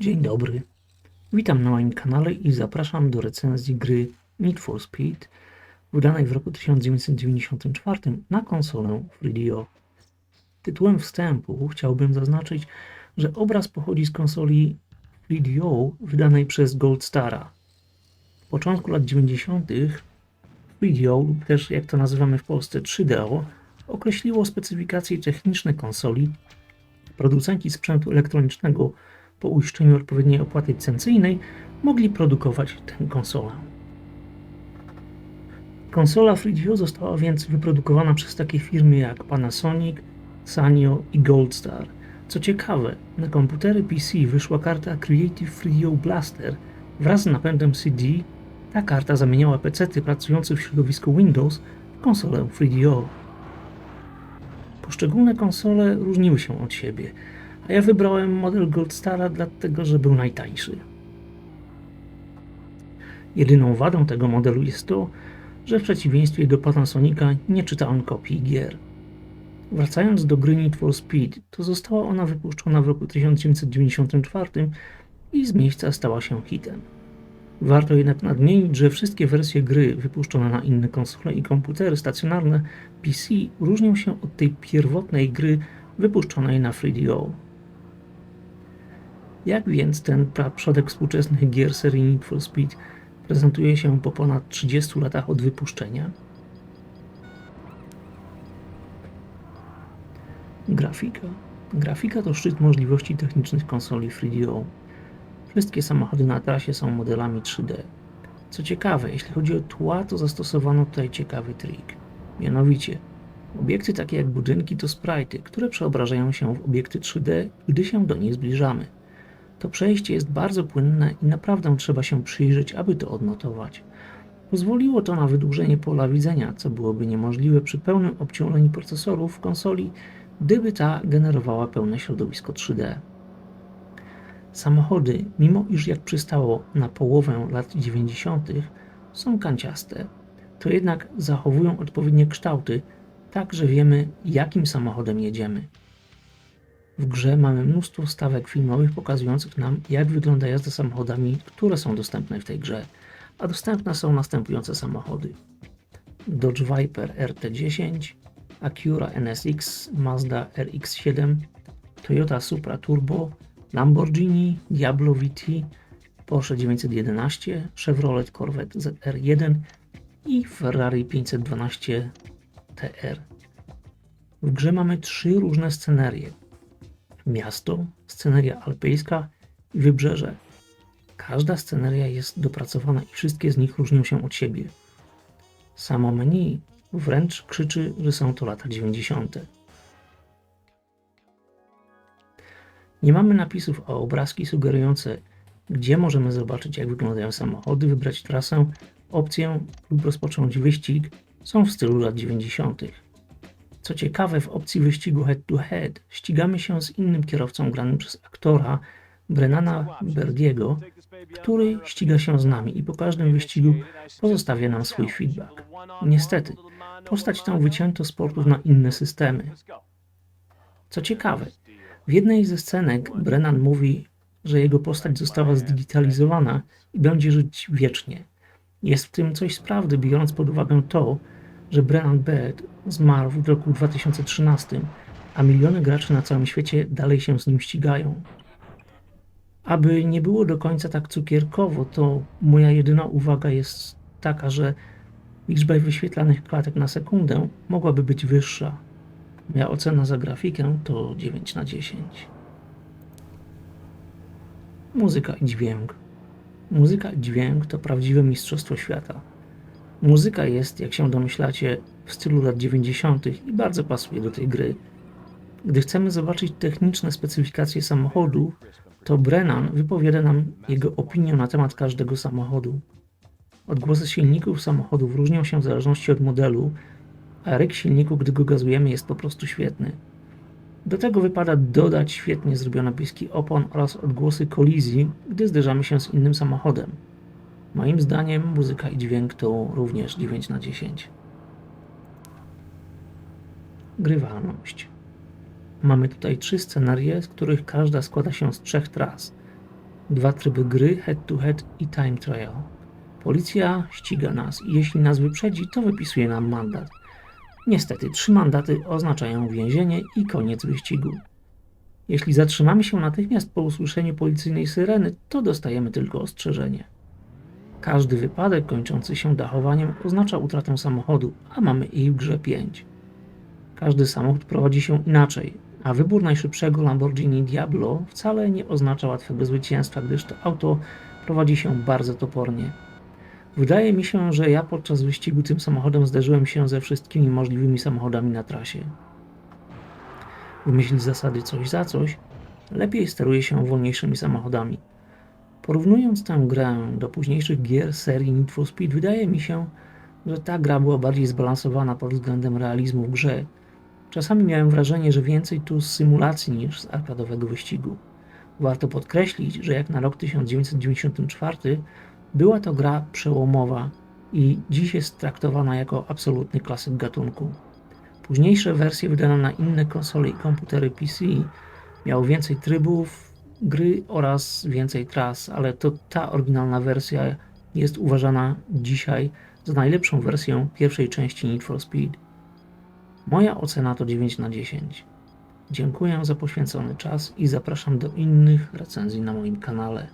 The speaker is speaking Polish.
Dzień dobry. Witam na moim kanale i zapraszam do recenzji gry Need for Speed, wydanej w roku 1994 na konsolę 3DO. Tytułem wstępu chciałbym zaznaczyć, że obraz pochodzi z konsoli 3DO wydanej przez Gold Stara. W początku lat 90. 3DO, lub też jak to nazywamy w Polsce 3DO, określiło specyfikacje techniczne konsoli. Producenci sprzętu elektronicznego po uiszczeniu odpowiedniej opłaty licencyjnej mogli produkować tę konsolę. Konsola 3DO została więc wyprodukowana przez takie firmy jak Panasonic, Sanyo i Goldstar. Co ciekawe, na komputery PC wyszła karta Creative 3DO Blaster wraz z napędem CD. Ta karta zamieniała PC-ty pracujące w środowisku Windows w konsolę 3DO. Poszczególne konsole różniły się od siebie, a ja wybrałem model Goldstara dlatego, że był najtańszy. Jedyną wadą tego modelu jest to, że w przeciwieństwie do Panasonica nie czytałem kopii gier. Wracając do gry Need for Speed, to została ona wypuszczona w roku 1994 i z miejsca stała się hitem. Warto jednak nadmienić, że wszystkie wersje gry wypuszczone na inne konsole i komputery stacjonarne PC różnią się od tej pierwotnej gry wypuszczonej na 3DO. Jak więc ten przodek współczesnych gier serii Need for Speed prezentuje się po ponad 30 latach od wypuszczenia? Grafika. Grafika to szczyt możliwości technicznych konsoli 3DO. Wszystkie samochody na trasie są modelami 3D. Co ciekawe, jeśli chodzi o tła, to zastosowano tutaj ciekawy trik. Mianowicie, obiekty takie jak budynki to sprite, które przeobrażają się w obiekty 3D, gdy się do nich zbliżamy. To przejście jest bardzo płynne i naprawdę trzeba się przyjrzeć, aby to odnotować. Pozwoliło to na wydłużenie pola widzenia, co byłoby niemożliwe przy pełnym obciążeniu procesorów w konsoli, gdyby ta generowała pełne środowisko 3D. Samochody, mimo iż jak przystało na połowę lat 90., są kanciaste, to jednak zachowują odpowiednie kształty, tak że wiemy, jakim samochodem jedziemy. W grze mamy mnóstwo stawek filmowych pokazujących nam, jak wygląda jazda samochodami, które są dostępne w tej grze, a dostępne są następujące samochody: Dodge Viper RT10, Acura NSX, Mazda RX7, Toyota Supra Turbo, Lamborghini Diablo VT, Porsche 911, Chevrolet Corvette ZR1 i Ferrari 512 TR. W grze mamy trzy różne scenerie: miasto, sceneria alpejska i wybrzeże. Każda sceneria jest dopracowana i wszystkie z nich różnią się od siebie. Samo menu wręcz krzyczy, że są to lata 90. Nie mamy napisów, a obrazki sugerujące, gdzie możemy zobaczyć, jak wyglądają samochody, wybrać trasę, opcję lub rozpocząć wyścig są w stylu lat 90. Co ciekawe, w opcji wyścigu head-to-head ścigamy się z innym kierowcą granym przez aktora Brennana Berdiego, który ściga się z nami i po każdym wyścigu pozostawia nam swój feedback. Niestety, postać tę wycięto z portów na inne systemy. Co ciekawe, w jednej ze scenek Brennan mówi, że jego postać została zdigitalizowana i będzie żyć wiecznie. Jest w tym coś z prawdy, biorąc pod uwagę to, że Brennan Bird zmarł w roku 2013, a miliony graczy na całym świecie dalej się z nim ścigają. Aby nie było do końca tak cukierkowo, to moja jedyna uwaga jest taka, że liczba wyświetlanych klatek na sekundę mogłaby być wyższa. Moja ocena za grafikę to 9 na 10. Muzyka i dźwięk. Muzyka i dźwięk to prawdziwe mistrzostwo świata. Muzyka jest, jak się domyślacie, w stylu lat 90. i bardzo pasuje do tej gry. Gdy chcemy zobaczyć techniczne specyfikacje samochodu, to Brennan wypowiada nam jego opinię na temat każdego samochodu. Odgłosy silników samochodów różnią się w zależności od modelu, a ryk silniku, gdy go gazujemy, jest po prostu świetny. Do tego wypada dodać świetnie zrobione piski opon oraz odgłosy kolizji, gdy zderzamy się z innym samochodem. Moim zdaniem muzyka i dźwięk to również 9 na 10. Grywalność. Mamy tutaj trzy scenarie, z których każda składa się z trzech tras. Dwa tryby gry, head to head i time trial. Policja ściga nas i jeśli nas wyprzedzi, to wypisuje nam mandat. Niestety, trzy mandaty oznaczają więzienie i koniec wyścigu. Jeśli zatrzymamy się natychmiast po usłyszeniu policyjnej syreny, to dostajemy tylko ostrzeżenie. Każdy wypadek kończący się dachowaniem oznacza utratę samochodu, a mamy ich w grze 5. Każdy samochód prowadzi się inaczej, a wybór najszybszego Lamborghini Diablo wcale nie oznacza łatwego zwycięstwa, gdyż to auto prowadzi się bardzo topornie. Wydaje mi się, że ja podczas wyścigu tym samochodem zderzyłem się ze wszystkimi możliwymi samochodami na trasie. W myśl zasady coś za coś, lepiej steruje się wolniejszymi samochodami. Porównując tę grę do późniejszych gier serii Need for Speed, wydaje mi się, że ta gra była bardziej zbalansowana pod względem realizmu grze. Czasami miałem wrażenie, że więcej tu z symulacji niż z arkadowego wyścigu. Warto podkreślić, że jak na rok 1994 była to gra przełomowa i dziś jest traktowana jako absolutny klasyk gatunku. Późniejsze wersje wydane na inne konsole i komputery PC miały więcej trybów gry oraz więcej tras, ale to ta oryginalna wersja jest uważana dzisiaj za najlepszą wersję pierwszej części Need for Speed. Moja ocena to 9 na 10. Dziękuję za poświęcony czas i zapraszam do innych recenzji na moim kanale.